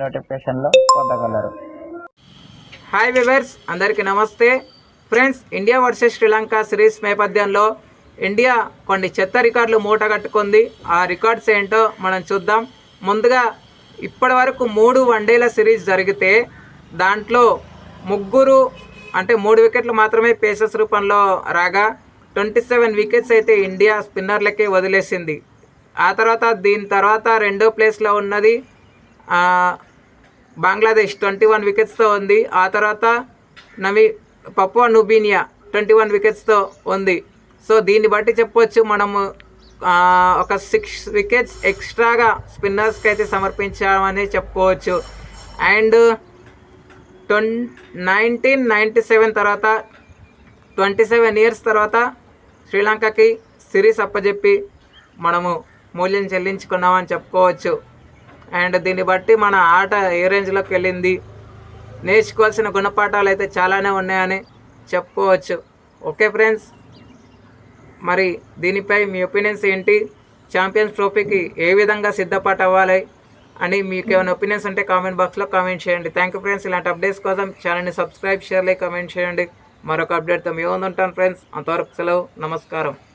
నోటిఫికేషన్లో పొందగలరు. Hi viewers అందరికీ నమస్తే. Friends India versus Sri Lanka series నేపథ్యంలో ఇండియా కొన్ని చెత్త రికార్డులు మూట కట్టుకుంది. ఆ రికార్డ్స్ ఏంటో మనం చూద్దాం. ముందుగా ఇప్పటి వరకు మూడు వన్డేల సిరీస్ జరిగితే దాంట్లో ముగ్గురు అంటే మూడు వికెట్లు మాత్రమే పేసెస్ రూపంలో రాగా ట్వంటీ సెవెన్ వికెట్స్ అయితే ఇండియా స్పిన్నర్లకే వదిలేసింది. ఆ తర్వాత దీని తర్వాత రెండో ప్లేస్లో ఉన్నది బంగ్లాదేశ్ ట్వంటీ వన్ వికెట్స్తో ఉంది. ఆ తర్వాత నవి పప్పువా నుబీనియా ట్వంటీ వన్ వికెట్స్తో ఉంది. సో దీన్ని బట్టి చెప్పొచ్చు మనము ఒక సిక్స్ వికెట్స్ ఎక్స్ట్రాగా స్పిన్నర్స్కి అయితే సమర్పించామని చెప్పుకోవచ్చు. అండ్ ట్వం నైన్టీన్ నైంటీ సెవెన్ తర్వాత ట్వంటీ సెవెన్ ఇయర్స్ తర్వాత శ్రీలంకకి సిరీస్ అప్పచెప్పి మనము మూల్యం చెల్లించుకున్నామని చెప్పుకోవచ్చు. అండ్ దీన్ని బట్టి మన ఆట ఏ రేంజ్లోకి వెళ్ళింది? నేర్చుకోవాల్సిన గుణపాఠాలు అయితే చాలానే ఉన్నాయని చెప్పుకోవచ్చు. Okay friends? మరి దీనిపై మీ ఒపీనియన్స్ ఏంటి? ఛాంపియన్స్ ట్రోఫీకి ఏ విధంగా సిద్ధపాటు అవ్వాలి? అని మీకు ఏమైనా ఒపీనియన్స్ ఉంటే కామెంట్ బాక్స్లో కామెంట్ చేయండి. థ్యాంక్ యూ ఫ్రెండ్స్ ఇలాంటి అప్డేట్స్ కోసం ఛానల్ని సబ్స్క్రైబ్ షేర్లే కామెంట్ చేయండి. మరొక అప్డేట్తో మేము ఉంటాను ఫ్రెండ్స్. అంతవరకు సెలవు. నమస్కారం.